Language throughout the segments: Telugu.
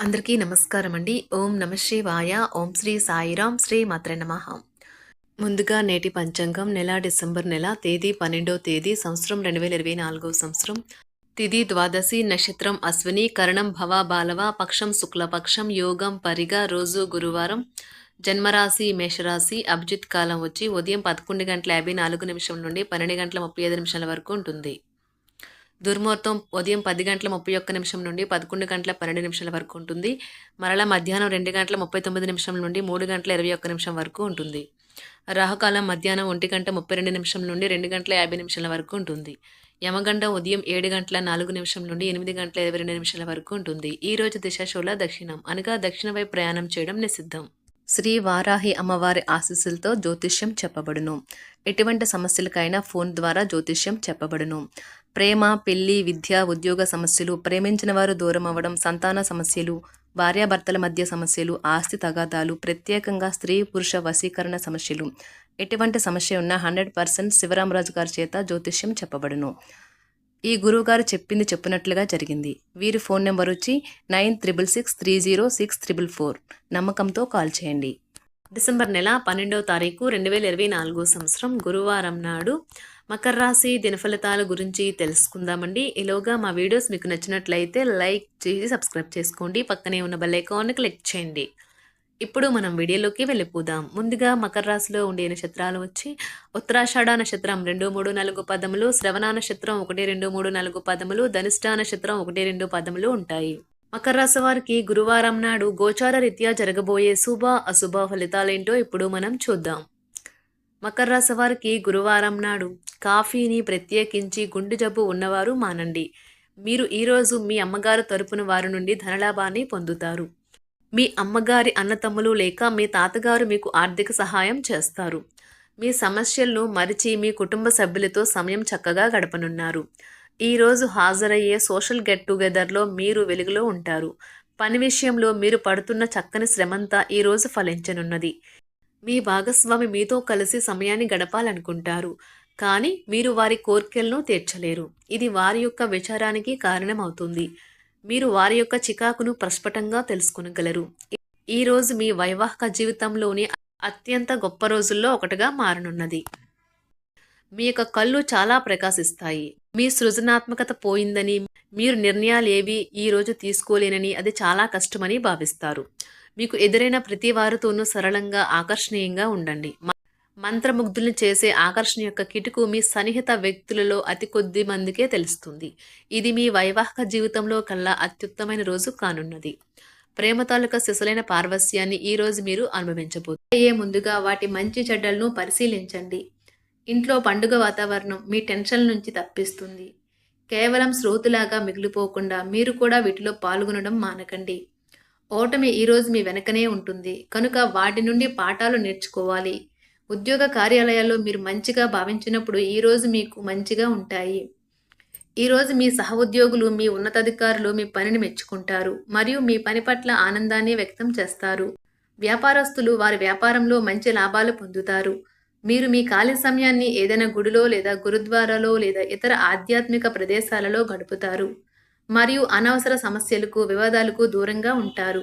అందరికీ నమస్కారం అండి ఓం నమ శివాయ. ఓం శ్రీ సాయిరాం. శ్రీ మాత్ర నమ. ముందుగా నేటి పంచాంగం నెల డిసెంబర్ నెల తేదీ పన్నెండో తేదీ సంవత్సరం రెండు వేల ఇరవై నాలుగో సంవత్సరం. తిది ద్వాదశి నక్షత్రం అశ్విని కరణం భవ బాలవ పక్షం శుక్లపక్షం యోగం పరిగ రోజు గురువారం. జన్మరాశి మేషరాశి అభిజిత్ కాలం వచ్చి ఉదయం పదకొండు గంటల యాభై నాలుగు నిమిషం నుండి పన్నెండు గంటల ముప్పై ఐదు నిమిషాల వరకు ఉంటుంది. దుర్ముహూర్తం ఉదయం పది గంటల ముప్పై ఒక్క నిమిషం నుండి పదకొండు గంటల పన్నెండు నిమిషాల వరకు ఉంటుంది. మరలా మధ్యాహ్నం రెండు గంటల ముప్పై తొమ్మిది నిమిషం నుండి మూడు గంటల ఇరవై ఒక్క నిమిషం వరకు ఉంటుంది. రాహుకాలం మధ్యాహ్నం ఒంటి గంట ముప్పై రెండు నిమిషం నుండి రెండు గంటల యాభై నిమిషాల వరకు ఉంటుంది. యమగండ ఉదయం ఏడు గంటల నాలుగు నిమిషం నుండి ఎనిమిది గంటల ఇరవై రెండు నిమిషాల వరకు ఉంటుంది. ఈ రోజు దిశాశూల దక్షిణం. అనగా దక్షిణ వైపు ప్రయాణం చేయడం నిషిద్ధం. శ్రీ వారాహి అమ్మవారి ఆశీస్సులతో జ్యోతిష్యం చెప్పబడును. ఎటువంటి సమస్యలకైనా ఫోన్ ద్వారా జ్యోతిష్యం చెప్పబడును. ప్రేమ పెళ్ళి విద్య ఉద్యోగ సమస్యలు ప్రేమించిన వారు దూరం అవ్వడం సంతాన సమస్యలు భార్యాభర్తల మధ్య సమస్యలు ఆస్తి తగాదాలు ప్రత్యేకంగా స్త్రీ పురుష వశీకరణ సమస్యలు. ఎటువంటి సమస్య ఉన్నా హండ్రెడ్ పర్సెంట్ శివరామరాజు గారి చేత జ్యోతిష్యం చెప్పబడును. ఈ గురువుగారు చెప్పింది చెప్పినట్లుగా జరిగింది. వీరి ఫోన్ నెంబర్ వచ్చి nine triple six three zero six triple four. నమ్మకంతో కాల్ చేయండి. డిసెంబర్ నెల పన్నెండవ తారీఖు రెండు వేల ఇరవై నాలుగో సంవత్సరం గురువారం నాడు మకర రాశి దినఫలితాల గురించి తెలుసుకుందామండి. ఈలోగా మా వీడియోస్ మీకు నచ్చినట్లయితే లైక్ చేసి సబ్స్క్రైబ్ చేసుకోండి. పక్కనే ఉన్న బెల్ ఐకాన్ని క్లిక్ చేయండి. ఇప్పుడు మనం వీడియోలోకి వెళ్ళిపోదాం. ముందుగా మకర రాశిలో ఉండే నక్షత్రాలు వచ్చి ఉత్తరాషాఢ నక్షత్రం రెండు మూడు నాలుగు పదములు శ్రవణ నక్షత్రం ఒకటి రెండు మూడు నాలుగు పదములు ధనిష్ట నక్షత్రం ఒకటి రెండు పదములు ఉంటాయి. మకర రాశి వారికి గురువారం నాడు గోచార రీత్యా జరగబోయే శుభ అశుభ ఫలితాలేంటో ఇప్పుడు మనం చూద్దాం. మకర రాశి వారికి గురువారం నాడు కాఫీని ప్రత్యేకించి గుండు జబ్బు ఉన్నవారు మానండి. మీరు ఈరోజు మీ అమ్మగారు తరపున వారి నుండి ధనలాభాన్ని పొందుతారు. మీ అమ్మగారి అన్నతమ్ములు లేక మీ తాతగారు మీకు ఆర్థిక సహాయం చేస్తారు. మీ సమస్యలను మరిచి మీ కుటుంబ సభ్యులతో సమయం చక్కగా గడపనున్నారు. ఈరోజు హాజరయ్యే సోషల్ గెట్ టుగెదర్లో మీరు వెలుగులో ఉంటారు. పని విషయంలో మీరు పడుతున్న చక్కని శ్రమంతా ఈరోజు ఫలించనున్నది. మీ భాగస్వామి మీతో కలిసి సమయాన్ని గడపాలనుకుంటారు. కానీ మీరు వారి కోర్కెలను తీర్చలేరు. ఇది వారి యొక్క విచారానికి కారణమవుతుంది. మీరు వారి యొక్క చికాకును ప్రస్ఫుటంగా ఈ రోజు మీ వైవాహిక జీవితంలోని అత్యంత గొప్ప రోజుల్లో ఒకటిగా మారనున్నది. మీ యొక్క కళ్ళు చాలా ప్రకాశిస్తాయి. మీ సృజనాత్మకత పోయిందని మీరు నిర్ణయాలు ఏవి ఈ రోజు తీసుకోలేనని అది చాలా కష్టమని భావిస్తారు. మీకు ఎదురైన ప్రతి వారితోనూ సరళంగా ఆకర్షణీయంగా ఉండండి. మంత్రముగ్ధులను చేసే ఆకర్షణ యొక్క కిటుకు మీ సన్నిహిత వ్యక్తులలో అతి కొద్ది మందికే తెలుస్తుంది. ఇది మీ వైవాహిక జీవితంలో కల్లా అత్యుత్తమైన రోజు కానున్నది. ప్రేమ తాలూకా శిశులైన పార్వస్యాన్ని ఈ రోజు మీరు అనుభవించబోతున్నారు ముందుగా వాటి మంచి చెడ్డలను పరిశీలించండి. ఇంట్లో పండుగ వాతావరణం మీ టెన్షన్ నుంచి తప్పిస్తుంది. కేవలం శ్రోతులాగా మిగిలిపోకుండా మీరు కూడా వీటిలో పాల్గొనడం మానకండి. ఓటమి ఈరోజు మీ వెనకనే ఉంటుంది. కనుక వాటి నుండి పాఠాలు నేర్చుకోవాలి. ఉద్యోగ కార్యాలయాల్లో మీరు మంచిగా భావించినప్పుడు ఈరోజు మీకు మంచిగా ఉంటాయి. ఈరోజు మీ సహ ఉద్యోగులు మీ ఉన్నతాధికారులు మీ పనిని మెచ్చుకుంటారు మరియు మీ పని పట్ల ఆనందాన్ని వ్యక్తం చేస్తారు. వ్యాపారస్తులు వారి వ్యాపారంలో మంచి లాభాలు పొందుతారు. మీరు మీ ఖాళీ సమయాన్ని ఏదైనా గుడిలో లేదా గురుద్వారాలో లేదా ఇతర ఆధ్యాత్మిక ప్రదేశాలలో గడుపుతారు మరియు అనవసర సమస్యలకు వివాదాలకు దూరంగా ఉంటారు.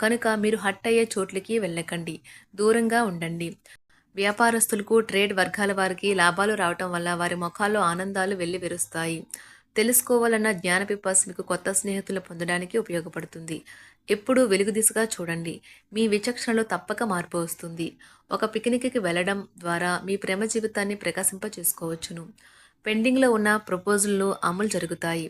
కనుక మీరు హట్ అయ్యే చోట్లకి వెళ్ళకండి. దూరంగా ఉండండి. వ్యాపారస్తులకు ట్రేడ్ వర్గాల వారికి లాభాలు రావటం వల్ల వారి ముఖాల్లో ఆనందాలు వెళ్ళి విరుస్తాయి తెలుసుకోవాలన్న జ్ఞాన పిపాస్ మీకు కొత్త స్నేహితులు పొందడానికి ఉపయోగపడుతుంది. ఎప్పుడూ వెలుగు దిశగా చూడండి. మీ విచక్షణలో తప్పక మార్పు వస్తుంది. ఒక పిక్నిక్కి వెళ్ళడం ద్వారా మీ ప్రేమ జీవితాన్ని ప్రకాశింప చేసుకోవచ్చును పెండింగ్లో ఉన్న ప్రపోజల్లు అమలు జరుగుతాయి.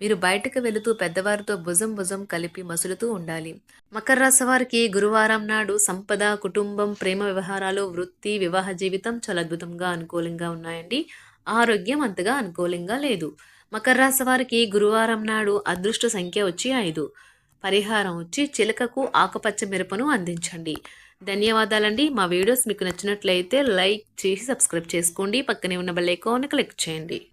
మీరు బయటకు వెళుతూ పెద్దవారితో భుజం భుజం కలిపి మసులుతూ ఉండాలి. మకర రాశి వారికి గురువారం నాడు సంపద కుటుంబం ప్రేమ వ్యవహారాలు వృత్తి వివాహ జీవితం చాలా అద్భుతంగా అనుకూలంగా ఉన్నాయండి. ఆరోగ్యం అంతగా అనుకూలంగా లేదు. మకర రాశి వారికి గురువారం నాడు అదృష్ట సంఖ్య వచ్చి ఐదు. పరిహారం వచ్చి చిలకకు ఆకుపచ్చ మిరపను అందించండి. ధన్యవాదాలండి. మా వీడియోస్ మీకు నచ్చినట్లయితే లైక్ చేసి సబ్స్క్రైబ్ చేసుకోండి. పక్కనే ఉన్న బెల్ ఐకాన్ క్లిక్ చేయండి.